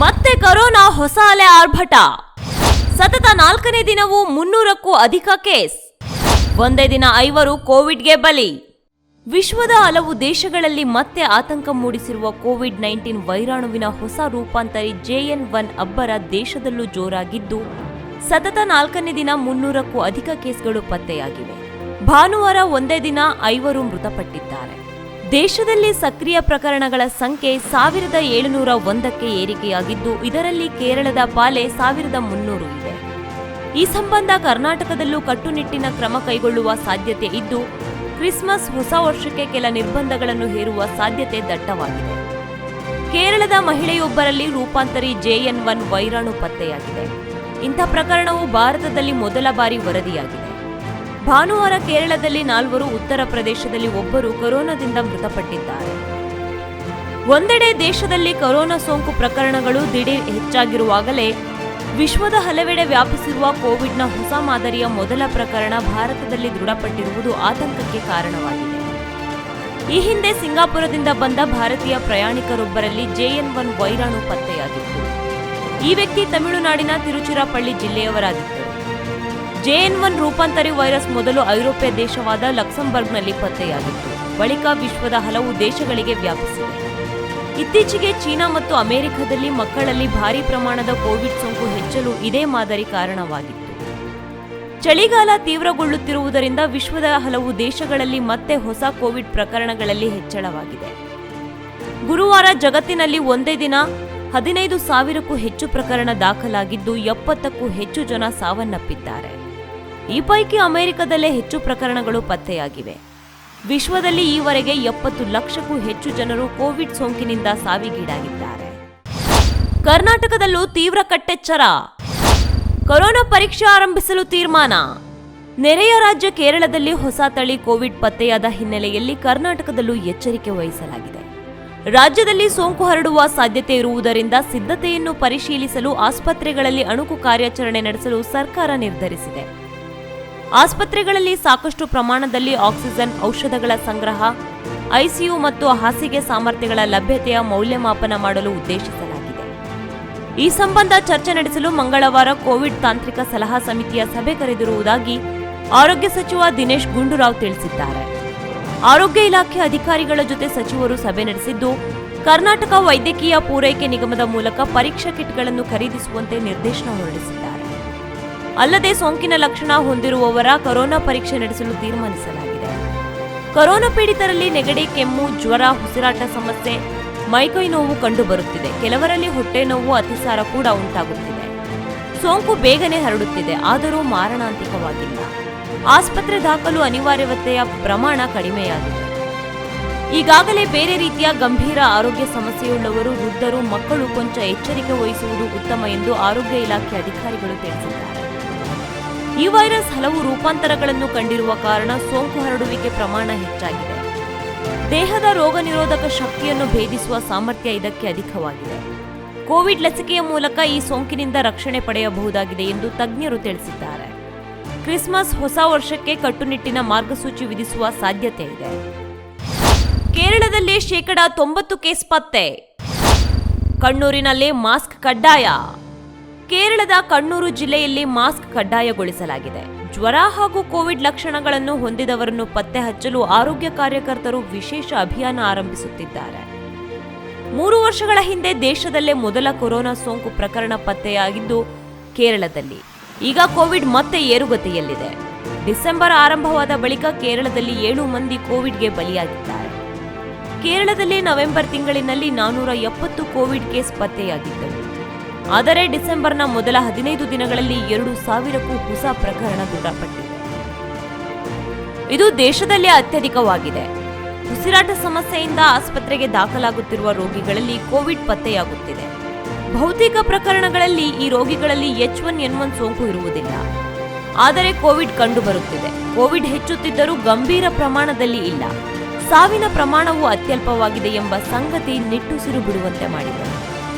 ಮತ್ತೆ ಕರೋನಾ ಹೊಸ ಅಲೆ ಆರ್ಭಟ. ಸತತ ನಾಲ್ಕನೇ ದಿನವೂ ಮುನ್ನೂರಕ್ಕೂ ಅಧಿಕ ಕೇಸ್. ಒಂದೇ ದಿನ ಐವರು ಕೋವಿಡ್ಗೆ ಬಲಿ. ವಿಶ್ವದ ಹಲವು ದೇಶಗಳಲ್ಲಿ ಮತ್ತೆ ಆತಂಕ ಮೂಡಿಸಿರುವ ಕೋವಿಡ್ ನೈನ್ಟೀನ್ ವೈರಾಣುವಿನ ಹೊಸ ರೂಪಾಂತರಿ ಜೆಎನ್ ಒನ್ ಅಬ್ಬರ ದೇಶದಲ್ಲೂ ಜೋರಾಗಿದ್ದು, ಸತತ ನಾಲ್ಕನೇ ದಿನ ಮುನ್ನೂರಕ್ಕೂ ಅಧಿಕ ಕೇಸ್ಗಳು ಪತ್ತೆಯಾಗಿವೆ. ಭಾನುವಾರ ಒಂದೇ ದಿನ ಐವರು ಮೃತಪಟ್ಟಿದ್ದಾರೆ. ದೇಶದಲ್ಲಿ ಸಕ್ರಿಯ ಪ್ರಕರಣಗಳ ಸಂಖ್ಯೆ ಸಾವಿರದ ಏಳುನೂರ ಒಂದಕ್ಕೆ ಏರಿಕೆಯಾಗಿದ್ದು, ಇದರಲ್ಲಿ ಕೇರಳದ ಪಾಲೆ ಸಾವಿರದ ಮುನ್ನೂರು ಇದೆ. ಈ ಸಂಬಂಧ ಕರ್ನಾಟಕದಲ್ಲೂ ಕಟ್ಟುನಿಟ್ಟಿನ ಕ್ರಮ ಕೈಗೊಳ್ಳುವ ಸಾಧ್ಯತೆ ಇದ್ದು, ಕ್ರಿಸ್ಮಸ್ ಹೊಸ ವರ್ಷಕ್ಕೆ ಕೆಲ ನಿರ್ಬಂಧಗಳನ್ನು ಹೇರುವ ಸಾಧ್ಯತೆ ದಟ್ಟವಾಗಿದೆ. ಕೇರಳದ ಮಹಿಳೆಯೊಬ್ಬರಲ್ಲಿ ರೂಪಾಂತರಿ ಜೆಎನ್ ಒನ್ ವೈರಾಣು ಪತ್ತೆಯಾಗಿದೆ. ಇಂಥ ಪ್ರಕರಣವು ಭಾರತದಲ್ಲಿ ಮೊದಲ ಬಾರಿ ವರದಿಯಾಗಿದೆ. ಭಾನುವಾರ ಕೇರಳದಲ್ಲಿ ನಾಲ್ವರು, ಉತ್ತರ ಪ್ರದೇಶದಲ್ಲಿ ಒಬ್ಬರು ಕೊರೋನಾದಿಂದ ಮೃತಪಟ್ಟಿದ್ದಾರೆ. ಒಂದೆಡೆ ದೇಶದಲ್ಲಿ ಕೊರೋನಾ ಸೋಂಕು ಪ್ರಕರಣಗಳು ದಿಢೀರ್ ಹೆಚ್ಚಾಗಿರುವಾಗಲೇ ವಿಶ್ವದ ಹಲವೆಡೆ ವ್ಯಾಪಿಸಿರುವ ಕೋವಿಡ್ನ ಹೊಸ ಮಾದರಿಯ ಮೊದಲ ಪ್ರಕರಣ ಭಾರತದಲ್ಲಿ ದೃಢಪಟ್ಟಿರುವುದು ಆತಂಕಕ್ಕೆ ಕಾರಣವಾಗಿದೆ. ಈ ಹಿಂದೆ ಸಿಂಗಾಪುರದಿಂದ ಬಂದ ಭಾರತೀಯ ಪ್ರಯಾಣಿಕರೊಬ್ಬರಲ್ಲಿ ಜೆಎನ್ ಒನ್ ವೈರಾಣು ಪತ್ತೆಯಾಗಿತ್ತು. ಈ ವ್ಯಕ್ತಿ ತಮಿಳುನಾಡಿನ ತಿರುಚಿರಾಪಳ್ಳಿ ಜಿಲ್ಲೆಯವರಾಗಿದ್ದರು. ಜೆಎನ್ ಒನ್ ರೂಪಾಂತರಿ ವೈರಸ್ ಮೊದಲು ಐರೋಪ್ಯ ದೇಶವಾದ ಲಕ್ಸಂಬರ್ಗ್ನಲ್ಲಿ ಪತ್ತೆಯಾಗಿತ್ತು. ಬಳಿಕ ವಿಶ್ವದ ಹಲವು ದೇಶಗಳಿಗೆ ವ್ಯಾಪಿಸಿದೆ. ಇತ್ತೀಚೆಗೆ ಚೀನಾ ಮತ್ತು ಅಮೆರಿಕದಲ್ಲಿ ಮಕ್ಕಳಲ್ಲಿ ಭಾರಿ ಪ್ರಮಾಣದ ಕೋವಿಡ್ ಸೋಂಕು ಹೆಚ್ಚಲು ಇದೇ ಮಾದರಿ ಕಾರಣವಾಗಿತ್ತು. ಚಳಿಗಾಲ ತೀವ್ರಗೊಳ್ಳುತ್ತಿರುವುದರಿಂದ ವಿಶ್ವದ ಹಲವು ದೇಶಗಳಲ್ಲಿ ಮತ್ತೆ ಹೊಸ ಕೋವಿಡ್ ಪ್ರಕರಣಗಳಲ್ಲಿ ಹೆಚ್ಚಳವಾಗಿದೆ. ಗುರುವಾರ ಜಗತ್ತಿನಲ್ಲಿ ಒಂದೇ ದಿನ ಹದಿನೈದು ಸಾವಿರಕ್ಕೂ ಹೆಚ್ಚು ಪ್ರಕರಣ ದಾಖಲಾಗಿದ್ದು, ಎಪ್ಪತ್ತಕ್ಕೂ ಹೆಚ್ಚು ಜನ ಸಾವನ್ನಪ್ಪಿದ್ದಾರೆ. ಈ ಪೈಕಿ ಅಮೆರಿಕದಲ್ಲೇ ಹೆಚ್ಚು ಪ್ರಕರಣಗಳು ಪತ್ತೆಯಾಗಿವೆ. ವಿಶ್ವದಲ್ಲಿ ಈವರೆಗೆ ಎಪ್ಪತ್ತು ಲಕ್ಷಕ್ಕೂ ಹೆಚ್ಚು ಜನರು ಕೋವಿಡ್ ಸೋಂಕಿನಿಂದ ಸಾವಿಗೀಡಾಗಿದ್ದಾರೆ. ಕರ್ನಾಟಕದಲ್ಲೂ ತೀವ್ರ ಕಟ್ಟೆಚ್ಚರ. ಕೊರೋನಾ ಪರೀಕ್ಷೆ ಆರಂಭಿಸಲು ತೀರ್ಮಾನ. ನೆರೆಯ ರಾಜ್ಯ ಕೇರಳದಲ್ಲಿ ಹೊಸ ತಳಿ ಕೋವಿಡ್ ಪತ್ತೆಯಾದ ಹಿನ್ನೆಲೆಯಲ್ಲಿ ಕರ್ನಾಟಕದಲ್ಲೂ ಎಚ್ಚರಿಕೆ ವಹಿಸಲಾಗಿದೆ. ರಾಜ್ಯದಲ್ಲಿ ಸೋಂಕು ಹರಡುವ ಸಾಧ್ಯತೆ ಇರುವುದರಿಂದ ಸಿದ್ಧತೆಯನ್ನು ಪರಿಶೀಲಿಸಲು ಆಸ್ಪತ್ರೆಗಳಲ್ಲಿ ಅಣುಕು ಕಾರ್ಯಾಚರಣೆ ನಡೆಸಲು ಸರ್ಕಾರ ನಿರ್ಧರಿಸಿದೆ. ಆಸ್ಪತ್ರೆಗಳಲ್ಲಿ ಸಾಕಷ್ಟು ಪ್ರಮಾಣದಲ್ಲಿ ಆಕ್ಸಿಜನ್, ಔಷಧಗಳ ಸಂಗ್ರಹ, ಐಸಿಯು ಮತ್ತು ಹಾಸಿಗೆ ಸಾಮರ್ಥ್ಯಗಳ ಲಭ್ಯತೆಯ ಮೌಲ್ಯಮಾಪನ ಮಾಡಲು ಉದ್ದೇಶಿಸಲಾಗಿದೆ. ಈ ಸಂಬಂಧ ಚರ್ಚೆ ನಡೆಸಲು ಮಂಗಳವಾರ ಕೋವಿಡ್ ತಾಂತ್ರಿಕ ಸಲಹಾ ಸಮಿತಿಯ ಸಭೆ ಕರೆದಿರುವುದಾಗಿ ಆರೋಗ್ಯ ಸಚಿವ ದಿನೇಶ್ ಗುಂಡೂರಾವ್ ತಿಳಿಸಿದ್ದಾರೆ. ಆರೋಗ್ಯ ಇಲಾಖೆ ಅಧಿಕಾರಿಗಳ ಜೊತೆ ಸಚಿವರು ಸಭೆ ನಡೆಸಿದ್ದು, ಕರ್ನಾಟಕ ವೈದ್ಯಕೀಯ ಪೂರೈಕೆ ನಿಗಮದ ಮೂಲಕ ಪರೀಕ್ಷಾ ಕಿಟ್ಗಳನ್ನು ಖರೀದಿಸುವಂತೆ ನಿರ್ದೇಶನ ಹೊರಡಿಸಿದ್ದಾರೆ. ಅಲ್ಲದೆ ಸೋಂಕಿನ ಲಕ್ಷಣ ಹೊಂದಿರುವವರ ಕೊರೋನಾ ಪರೀಕ್ಷೆ ನಡೆಸಲು ತೀರ್ಮಾನಿಸಲಾಗಿದೆ. ಕೊರೋನಾ ಪೀಡಿತರಲ್ಲಿ ನೆಗಡಿ, ಕೆಮ್ಮು, ಜ್ವರ, ಉಸಿರಾಟ ಸಮಸ್ಯೆ, ಮೈಕೈ ನೋವು ಕಂಡುಬರುತ್ತಿದೆ. ಕೆಲವರಲ್ಲಿ ಹೊಟ್ಟೆ ನೋವು, ಅತಿಸಾರ ಕೂಡ ಉಂಟಾಗುತ್ತಿದೆ. ಸೋಂಕು ಬೇಗನೆ ಹರಡುತ್ತಿದೆ, ಆದರೂ ಮಾರಣಾಂತಿಕವಾಗಿಲ್ಲ. ಆಸ್ಪತ್ರೆ ದಾಖಲು ಅನಿವಾರ್ಯತೆಯ ಪ್ರಮಾಣ ಕಡಿಮೆಯಾಗಿದೆ. ಈಗಾಗಲೇ ಬೇರೆ ರೀತಿಯ ಗಂಭೀರ ಆರೋಗ್ಯ ಸಮಸ್ಯೆಯುಳ್ಳವರು, ವೃದ್ಧರು, ಮಕ್ಕಳು ಕೊಂಚ ಎಚ್ಚರಿಕೆ ವಹಿಸುವುದು ಉತ್ತಮ ಎಂದು ಆರೋಗ್ಯ ಇಲಾಖೆ ಅಧಿಕಾರಿಗಳು ತಿಳಿಸಿದ್ದಾರೆ. ಈ ವೈರಸ್ ಹಲವು ರೂಪಾಂತರಗಳನ್ನು ಕಂಡಿರುವ ಕಾರಣ ಸೋಂಕು ಹರಡುವಿಕೆ ಪ್ರಮಾಣ ಹೆಚ್ಚಾಗಿದೆ. ದೇಹದ ರೋಗ ನಿರೋಧಕ ಶಕ್ತಿಯನ್ನು ಭೇದಿಸುವ ಸಾಮರ್ಥ್ಯ ಇದಕ್ಕೆ ಅಧಿಕವಾಗಿದೆ. ಕೋವಿಡ್ ಲಸಿಕೆಯ ಮೂಲಕ ಈ ಸೋಂಕಿನಿಂದ ರಕ್ಷಣೆ ಪಡೆಯಬಹುದಾಗಿದೆ ಎಂದು ತಜ್ಞರು ತಿಳಿಸಿದ್ದಾರೆ. ಕ್ರಿಸ್ಮಸ್ ಹೊಸ ವರ್ಷಕ್ಕೆ ಕಟ್ಟುನಿಟ್ಟಿನ ಮಾರ್ಗಸೂಚಿ ವಿಧಿಸುವ ಸಾಧ್ಯತೆ ಇದೆ. ಕೇರಳದಲ್ಲಿ ಶೇಕಡ ತೊಂಬತ್ತು ಕೇಸ್ ಪತ್ತೆ. ಕಣ್ಣೂರಿನಲ್ಲಿ ಮಾಸ್ಕ್ ಕಡ್ಡಾಯ. ಕೇರಳದ ಕಣ್ಣೂರು ಜಿಲ್ಲೆಯಲ್ಲಿ ಮಾಸ್ಕ್ ಕಡ್ಡಾಯಗೊಳಿಸಲಾಗಿದೆ. ಜ್ವರ ಹಾಗೂ ಕೋವಿಡ್ ಲಕ್ಷಣಗಳನ್ನು ಹೊಂದಿದವರನ್ನು ಪತ್ತೆ ಹಚ್ಚಲು ಆರೋಗ್ಯ ಕಾರ್ಯಕರ್ತರು ವಿಶೇಷ ಅಭಿಯಾನ ಆರಂಭಿಸುತ್ತಿದ್ದಾರೆ. ಮೂರು ವರ್ಷಗಳ ಹಿಂದೆ ದೇಶದಲ್ಲೇ ಮೊದಲ ಕೊರೋನಾ ಸೋಂಕು ಪ್ರಕರಣ ಪತ್ತೆಯಾಗಿದ್ದು ಕೇರಳದಲ್ಲಿ. ಈಗ ಕೋವಿಡ್ ಮತ್ತೆ ಏರುಗತಿಯಲ್ಲಿದೆ. ಡಿಸೆಂಬರ್ ಆರಂಭವಾದ ಬಳಿಕ ಕೇರಳದಲ್ಲಿ ಏಳು ಮಂದಿ ಕೋವಿಡ್ಗೆ ಬಲಿಯಾಗಿದ್ದಾರೆ. ಕೇರಳದಲ್ಲಿ ನವೆಂಬರ್ ತಿಂಗಳಿನಲ್ಲಿ ನಾನೂರ ಎಪ್ಪತ್ತು ಕೋವಿಡ್ ಕೇಸ್ ಪತ್ತೆಯಾಗಿದ್ದವು. ಆದರೆ ಡಿಸೆಂಬರ್ನ ಮೊದಲ ಹದಿನೈದು ದಿನಗಳಲ್ಲಿ ಎರಡು ಸಾವಿರಕ್ಕೂ ಹೊಸ ಪ್ರಕರಣ ದೃಢಪಟ್ಟಿದೆ. ಇದು ದೇಶದಲ್ಲೇ ಅತ್ಯಧಿಕವಾಗಿದೆ. ಉಸಿರಾಟ ಸಮಸ್ಯೆಯಿಂದ ಆಸ್ಪತ್ರೆಗೆ ದಾಖಲಾಗುತ್ತಿರುವ ರೋಗಿಗಳಲ್ಲಿ ಕೋವಿಡ್ ಪತ್ತೆಯಾಗುತ್ತಿದೆ. ಭೌತಿಕ ಪ್ರಕರಣಗಳಲ್ಲಿ ಈ ರೋಗಿಗಳಲ್ಲಿ ಎಚ್ ಒನ್ ಎನ್ ಒನ್ ಸೋಂಕು ಇರುವುದಿಲ್ಲ. ಆದರೆ ಕೋವಿಡ್ ಕಂಡುಬರುತ್ತಿದೆ. ಕೋವಿಡ್ ಹೆಚ್ಚುತ್ತಿದ್ದರೂ ಗಂಭೀರ ಪ್ರಮಾಣದಲ್ಲಿ ಇಲ್ಲ. ಸಾವಿನ ಪ್ರಮಾಣವು ಅತ್ಯಲ್ಪವಾಗಿದೆ ಎಂಬ ಸಂಗತಿ ನಿಟ್ಟುಸಿರು ಬಿಡುವಂತೆ ಮಾಡಿದೆ.